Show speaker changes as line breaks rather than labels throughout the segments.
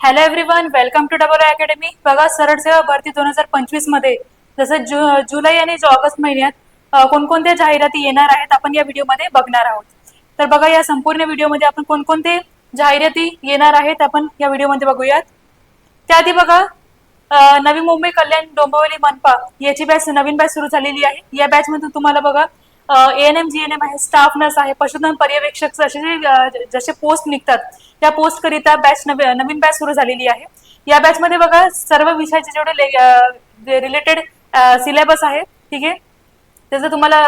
Hello everyone welcome to double academy बघा सरळ सेवा भरती दोन हजार पंचवीसमध्ये. जसं जु जुलै आणि जो ऑगस्ट महिन्यात कोणकोणत्या जाहिराती येणार आहेत आपण या व्हिडिओमध्ये बघणार आहोत. तर बघा या संपूर्ण व्हिडिओमध्ये आपण कोणकोणते जाहिराती येणार आहेत आपण या व्हिडिओमध्ये बघूयात. त्याआधी बघा नवी मुंबई कल्याण डोंबिवली मनपा याची बॅच नवीन बॅच सुरू झालेली आहे. या बॅच मधून तुम्हाला बघा एएनएम जी एन एम आहे स्टाफ नर्स आहे पशुधन पर्यवेक्षक असे जसे पोस्ट निघतात त्या पोस्ट करिता बॅच नवीन बॅच सुरू झालेली आहे. या बॅच मध्ये बघा सर्व विषयाचे जेवढे रिलेटेड सिलेबस आहे ठीक आहे? त्याचा तुम्हाला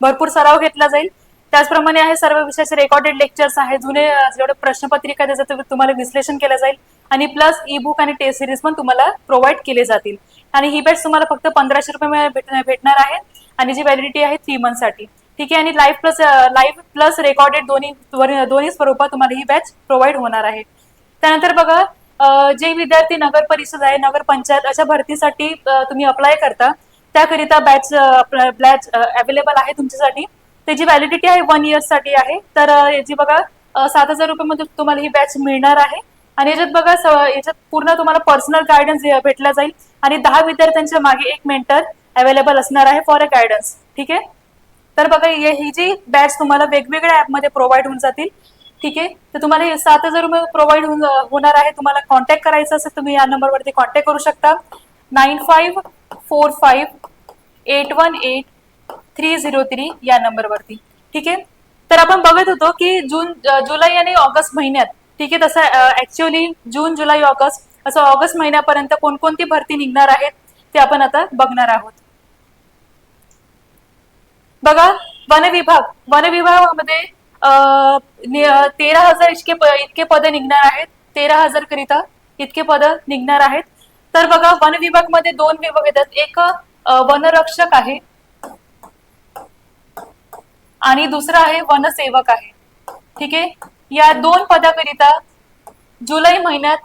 भरपूर सराव घेतला जाईल. त्याचप्रमाणे आहे सर्व विषयाचे रेकॉर्डेड लेक्चर्स आहे जुने जेवढे प्रश्नपत्रिका आहे त्याचं तुम्हाला विश्लेषण केलं जाईल. आणि प्लस ई बुक आणि टेस्ट सिरीज पण तुम्हाला प्रोव्हाइड केले जातील. आणि ही बॅच तुम्हाला फक्त पंधराशे रुपये भेटणार आहे. आणि जी व्हॅलिडिटी आहे थ्री मंथसाठी ठीक आहे आणि live plus live plus recorded दोन्ही दोन्ही स्वरूपात तुम्हाला ही बॅच प्रोव्हाइड होणार आहे. त्यानंतर बघा जे विद्यार्थी नगर परिषद आहे नगर पंचायत अशा भरतीसाठी तुम्ही अप्लाय करता. त्याकरिता बॅच बॅच अवेलेबल आहे तुमच्यासाठी. त्याची व्हॅलिडिटी आहे वनसाठी आहे. तर याची बघा सात हजार रुपयामध्ये तुम्हाला ही बॅच मिळणार आहे. आणि याच्यात बघा याच्यात पूर्ण तुम्हाला पर्सनल गायडन्स भेटला जाईल. आणि दहा विद्यार्थ्यांच्या मागे एक मेंटर अवेलेबल असणार आहे फॉर अ गायडन्स ठीक आहे? तर बघा हे- ही जी बॅच तुम्हाला वेगवेगळ्या ऍपमध्ये प्रोव्हाइड होऊन जातील ठीक आहे? तर तुम्हाला हे सात हजार रुपये प्रोव्हाइड होणार आहे. तुम्हाला कॉन्टॅक्ट करायचं असेल तुम्ही या नंबरवरती कॉन्टॅक्ट करू शकता. Nine five four five eight one eight three zero three या नंबरवरती ठीक आहे? तर आपण बघत होतो की जून जुलै आणि ऑगस्ट महिन्यात ठीक आहे? तसं ऍक्च्युअली जून जुलै ऑगस्ट असं ऑगस्ट महिन्यापर्यंत कोणकोणती भरती निघणार आहेत ते आपण आता बघणार आहोत. बघा वन विभाग वन विभागामध्ये अं, तेरा हजार इतके इतके पद निघणार आहेत. तेरा हजार करिता इतके पद निघणार आहेत. तर बघा वन विभागमध्ये दोन विभाग येतात. एक वनरक्षक आहे. आणि दुसरा आहे वनसेवक आहे. ठीक आहे? या दोन पदाकरिता जुलै महिन्यात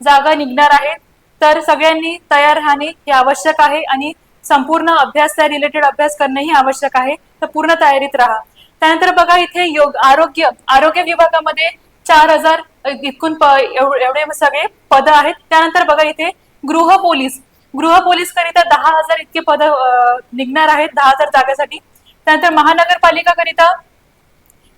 जागा निघणार आहेत तर सगळ्यांनी तयार राहणे हे आवश्यक आहे आणि संपूर्ण अभ्यास त्या रिलेटेड अभ्यास करणंही आवश्यक आहे. तर पूर्ण तयारीत राहा. त्यानंतर बघा इथे योग आरोग्य आरोग्य विभागामध्ये चार हजार इतकून एवढे सगळे पद आहेत. त्यानंतर बघा इथे गृह पोलीस. गृह पोलीस करिता दहा हजार इतके पद निघणार आहेत दहा हजार जागेसाठी. त्यानंतर महानगरपालिका करिता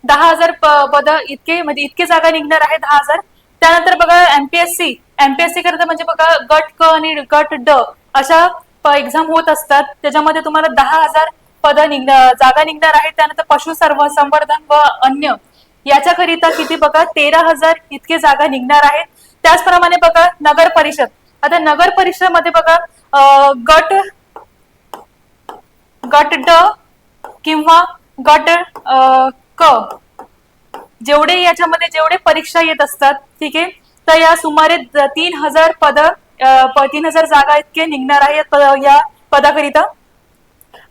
दहा हजार पद इतके म्हणजे इतके जागा निघणार आहे दहा हजार. त्यानंतर बघा एमपीएससी एमपीएससी करिता म्हणजे बघा गट क आणि गट ड अशा एक्झाम होत असतात. त्याच्यामध्ये तुम्हाला दहा हजार पद निघणार जागा निघणार आहेत. त्यानंतर पशु सर्व संवर्धन व अन्य. याच्याकरिता किती बघा तेरा हजार इतके जागा निघणार आहेत. त्याचप्रमाणे बघा नगर परिषद. आता नगर परिषदमध्ये बघा गट गट ड किंवा गट क. जेवढे याच्यामध्ये जेवढे परीक्षा येत असतात ठीक आहे तर या सुमारे तीन हजार पद तीन हजार जागा इतके निघणार आहे या या पदाकरिता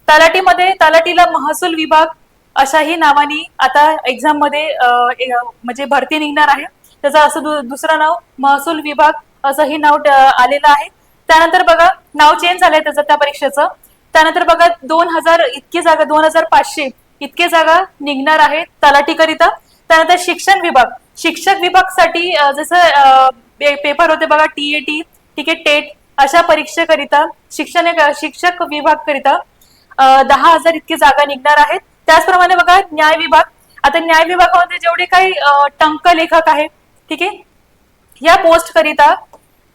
तलाटीमध्ये तलाटीला महसूल विभाग अशाही नावाने आता एक्झाममध्ये म्हणजे भरती निघणार आहे. त्याचं असं दुसरं नाव महसूल विभाग असंही नाव आलेलं आहे. त्यानंतर बघा नाव चेंज झालंय त्याचं त्या परीक्षेचं. त्यानंतर बघा दोन हजार इतकी जागा दोन हजार पाचशे इतके जागा निघणार आहे तलाठीकरिता. त्यानंतर शिक्षण विभाग. शिक्षक विभागसाठी जसं पेपर होते बघा टी ए टी ठीक आहे टेट अशा परीक्षेकरिता शिक्षण शिक्षक विभाग करिता दहा हजार इतकी जागा निघणार आहेत. त्याचप्रमाणे बघा न्याय विभाग. आता न्याय विभागामध्ये जेवढे काही टंक लेखक आहे ठीक आहे या पोस्ट करिता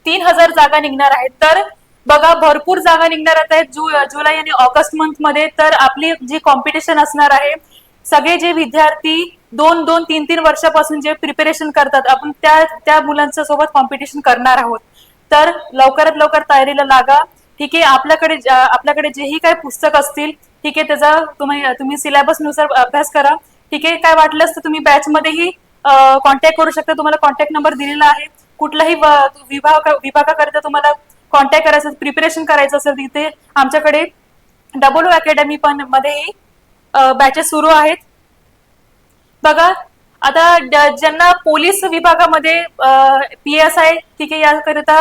तीन हजार जागा निघणार आहेत. तर बघा भरपूर जागा निघणार आहेत. जु जुलै आणि ऑगस्ट मंथमध्ये तर आपली जी कॉम्पिटिशन असणार आहे सगळे जे विद्यार्थी दोन दोन तीन तीन वर्षापासून जे प्रिपरेशन करतात आपण त्या त्या मुलांच्या सोबत कॉम्पिटिशन करणार आहोत. तर लवकरात लवकर तयारीला लागा. ठीक आहे आपल्याकडे आपल्याकडे जेही काही पुस्तक असतील ठीक आहे त्याचा तुम्ही तुम्ही सिलेबसनुसार अभ्यास करा. ठीक आहे काय वाटलंच तर तुम्ही बॅचमध्येही कॉन्टॅक्ट करू शकता. तुम्हाला कॉन्टॅक्ट नंबर दिलेला आहे. कुठलाही विभाग विभागाकरिता तुम्हाला कॉन्टॅक्ट करायचं प्रिपरेशन करायचं असेल तिथे आमच्याकडे डबल अकॅडमी पण मध्येही बॅचेस सुरू आहेत. बघा आता ज्यांना पोलीस विभागामध्ये पी एस आय ठीक आहे याकरिता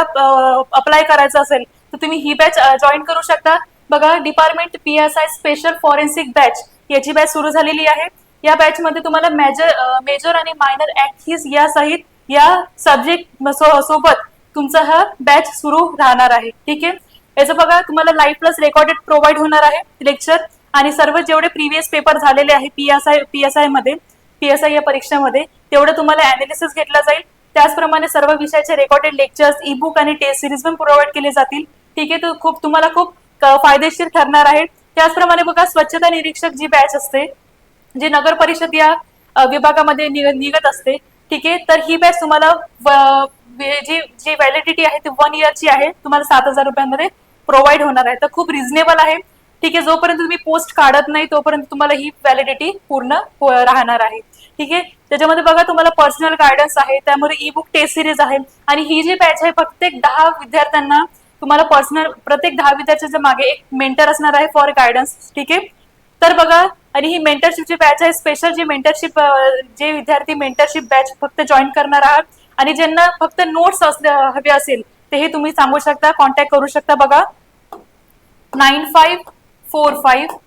अप्लाय करायचं असेल तर तुम्ही ही बॅच जॉईन करू शकता. बघा department P S I special forensic batch याची बॅच सुरू झालेली आहे. या बॅच मध्ये तुम्हाला मेजर मेजर आणि मायनर ऍक्ट ही यासहित या सब्जेक्ट सोबत तुमचा हा बॅच सुरू राहणार आहे. ठीक आहे? याचं बघा तुम्हाला लाईव्ह प्लस रेकॉर्डेड प्रोव्हाइड होणार आहे लेक्चर आणि सर्व जेवढे प्रिव्हियस पेपर झालेले आहे P S I P S आयमध्ये पीएसआय या परीक्षेमध्ये तेवढं तुम्हाला अनालिसिस घेतला जाईल. त्याचप्रमाणे सर्व विषयाचे रेकॉर्डेड लेक्चर्स ई बुक आणि टेस्ट सिरीज पण प्रोव्हाइड केले जातील. ठीक आहे तर खूप तुम्हाला खूप फायदेशीर ठरणार आहे. त्याचप्रमाणे बघा स्वच्छता निरीक्षक जी बॅच असते जी नगर परिषद या विभागामध्ये निघत असते ठीक आहे तर ही बॅच तुम्हाला जी जी व्हॅलिडिटी आहे ती वन इयरची आहे. तुम्हाला सात हजार रुपयांमध्ये प्रोव्हाइड होणार आहे. तर खूप रिझनेबल आहे. ठीक आहे जोपर्यंत तुम्ही पोस्ट काढत नाही तोपर्यंत तुम्हाला ही व्हॅलिडिटी पूर्ण हो, राहणार आहे. ठीक आहे? त्याच्यामध्ये बघा तुम्हाला पर्सनल गायडन्स आहे त्यामध्ये ई बुक टेस्ट सिरीज आहे आणि ही जी बॅच आहे प्रत्येक दहा विद्यार्थ्यांना तुम्हाला पर्सनल प्रत्येक दहा विद्यार्थ्यांच्या मागे एक मेंटर असणार आहे फॉर गायडन्स ठीक आहे? तर बघा आणि ही मेंटरशिपची बॅच आहे स्पेशल जी मेंटरशिप जे विद्यार्थी मेंटरशिप बॅच फक्त जॉईन करणार आहात आणि ज्यांना फक्त नोट्स हवे असेल ते हे तुम्ही सांगू शकता कॉन्टॅक्ट करू शकता. बघा nine five four five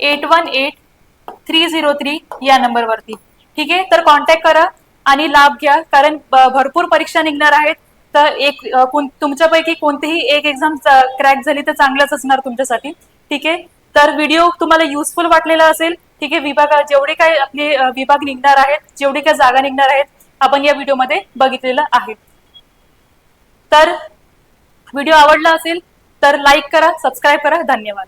eight one eight three zero three या नंबरवरती. ठीक आहे? तर कॉन्टॅक्ट करा आणि लाभ घ्या. कारण भरपूर परीक्षा निघणार आहेत. तर एक तुमच्यापैकी कोणतीही एक एक्झाम क्रॅक झाली तर चांगलंच असणार तुमच्यासाठी. ठीक आहे? तर व्हिडिओ तुम्हाला युजफुल वाटलेला असेल. ठीक आहे? विभाग जेवढे काय आपले विभाग निघणार आहेत जेवढे काय जागा निघणार आहेत आपण या व्हिडिओमध्ये बघितलेलं आहे. तर व्हिडिओ आवडला असेल तर लाईक करा सबस्क्राईब करा. धन्यवाद.